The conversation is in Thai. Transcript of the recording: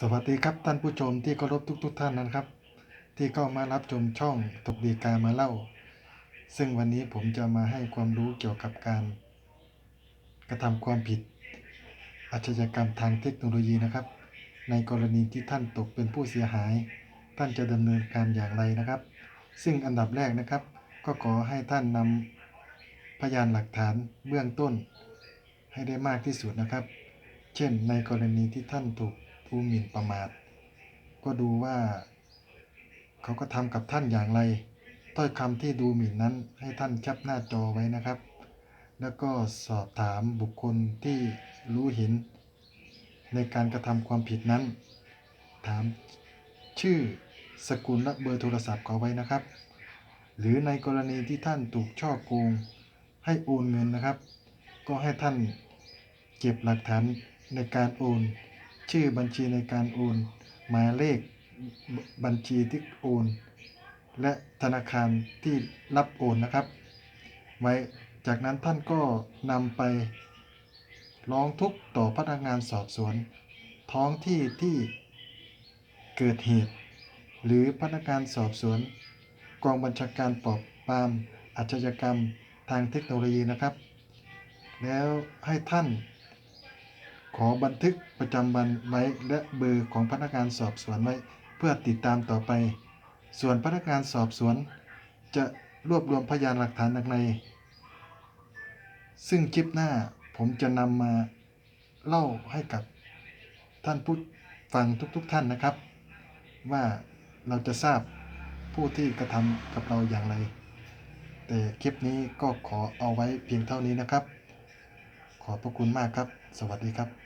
สวัสดีครับท่านผู้ชมที่เคารพทุกๆทท่านนะครับ ที่เข้ามารับชมช่องตกดีกามาเล่า ซึ่งวันนี้ผมจะมาให้ความรู้เกี่ยวกับการ กระทำความผิด อาชญากรรมทางเทคโนโลยีนะครับ ในกรณีที่ท่านตกเป็นผู้เสียหาย ท่านจะดำเนินการอย่างไรนะครับ ซึ่งอันดับแรกนะครับ ก็ขอให้ท่านนำพยานหลักฐานเบื้องต้น ให้ได้มากที่สุดนะครับ เช่น ในกรณีที่ท่านถูก ดูหมิ่นประมาท ก็ดูว่า เขาก็ทำกับท่านอย่างไร ถ้อยคำที่ดูหมิ่นนั้นให้ท่านแคปหน้าจอไว้นะครับ แล้วก็สอบถามบุคคลที่รู้เห็น ในการกระทำความผิดนั้น ถามชื่อสกุลและเบอร์โทรศัพท์เขาไว้นะครับ หรือในกรณีที่ท่านถูกช่อโกงให้โอนเงินนะครับ ก็ให้ท่านเก็บหลักฐานในการโอน ชื่อบัญชีในการโอน หมายเลขบัญชีที่โอน และธนาคารที่รับโอนนะครับ ไว้จากนั้นท่านก็นำไปร้องทุกข์ต่อพนักงานสอบสวน ท้องที่ที่เกิดเหตุ หรือพนักงานสอบสวน กองบัญชาการปราบปรามอาชญากรรมทางเทคโนโลยีนะครับ แล้วให้ท่าน ขอบันทึกประจำวันไว้และเบอร์ของพนักงานสอบสวนไว้ เพื่อติดตามต่อไป ส่วนพนักงานสอบสวน จะรวบรวมพยานหลักฐานดังในซึ่งคลิปหน้าผมจะนำมาเล่าให้กับท่านผู้ฟังทุกๆทท่านนะครับ ว่าเราจะทราบผู้ที่กระทำกับเราอย่างไร แต่คลิปนี้ก็ขอเอาไว้เพียงเท่านี้นะครับ ขอบพระคุณมากครับ สวัสดีครับ